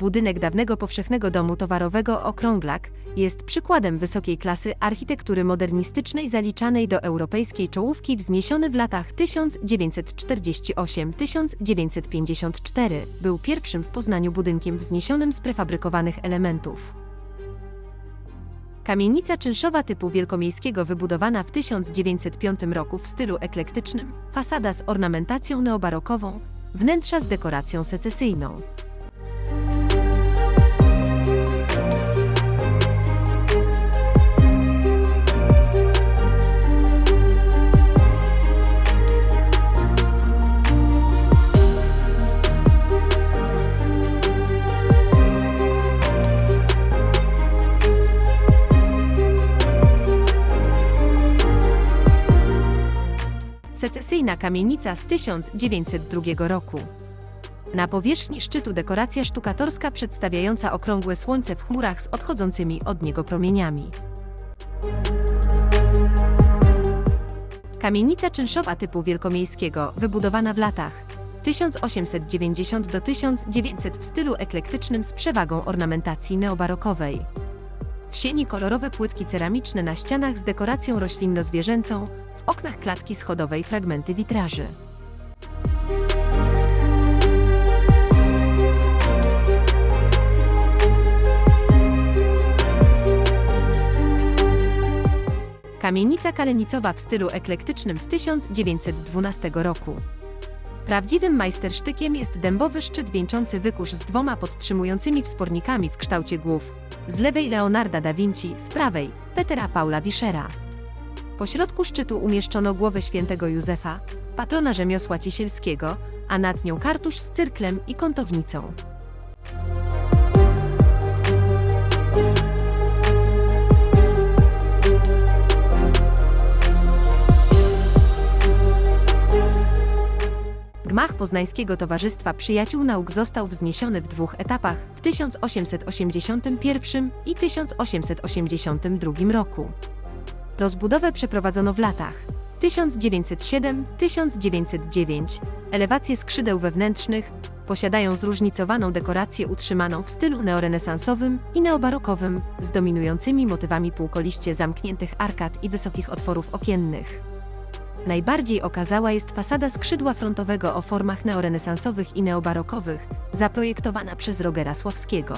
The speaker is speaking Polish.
Budynek dawnego powszechnego domu towarowego Okrąglak jest przykładem wysokiej klasy architektury modernistycznej zaliczanej do europejskiej czołówki wzniesiony w latach 1948-1954. Był pierwszym w Poznaniu budynkiem wzniesionym z prefabrykowanych elementów. Kamienica czynszowa typu wielkomiejskiego wybudowana w 1905 roku w stylu eklektycznym, fasada z ornamentacją neobarokową, wnętrza z dekoracją secesyjną. Secesyjna kamienica z 1902 roku. Na powierzchni szczytu dekoracja sztukatorska przedstawiająca okrągłe słońce w chmurach z odchodzącymi od niego promieniami. Kamienica czynszowa typu wielkomiejskiego, wybudowana w latach 1890 do 1900 w stylu eklektycznym z przewagą ornamentacji neobarokowej. W sieni kolorowe płytki ceramiczne na ścianach z dekoracją roślinno-zwierzęcą, w oknach klatki schodowej fragmenty witraży. Kamienica kalenicowa w stylu eklektycznym z 1912 roku. Prawdziwym majstersztykiem jest dębowy szczyt wieńczący wykurz z dwoma podtrzymującymi wspornikami w kształcie głów. Z lewej Leonarda da Vinci, z prawej Petera Paula Wischera. Po środku szczytu umieszczono głowę świętego Józefa, patrona rzemiosła ciesielskiego, a nad nią kartusz z cyrklem i kątownicą. Gmach Poznańskiego Towarzystwa Przyjaciół Nauk został wzniesiony w dwóch etapach w 1881 i 1882 roku. Rozbudowę przeprowadzono w latach 1907-1909. Elewacje skrzydeł wewnętrznych posiadają zróżnicowaną dekorację utrzymaną w stylu neorenesansowym i neobarokowym z dominującymi motywami półkoliście zamkniętych arkad i wysokich otworów okiennych. Najbardziej okazała jest fasada skrzydła frontowego o formach neorenesansowych i neobarokowych, zaprojektowana przez Rogera Sławskiego.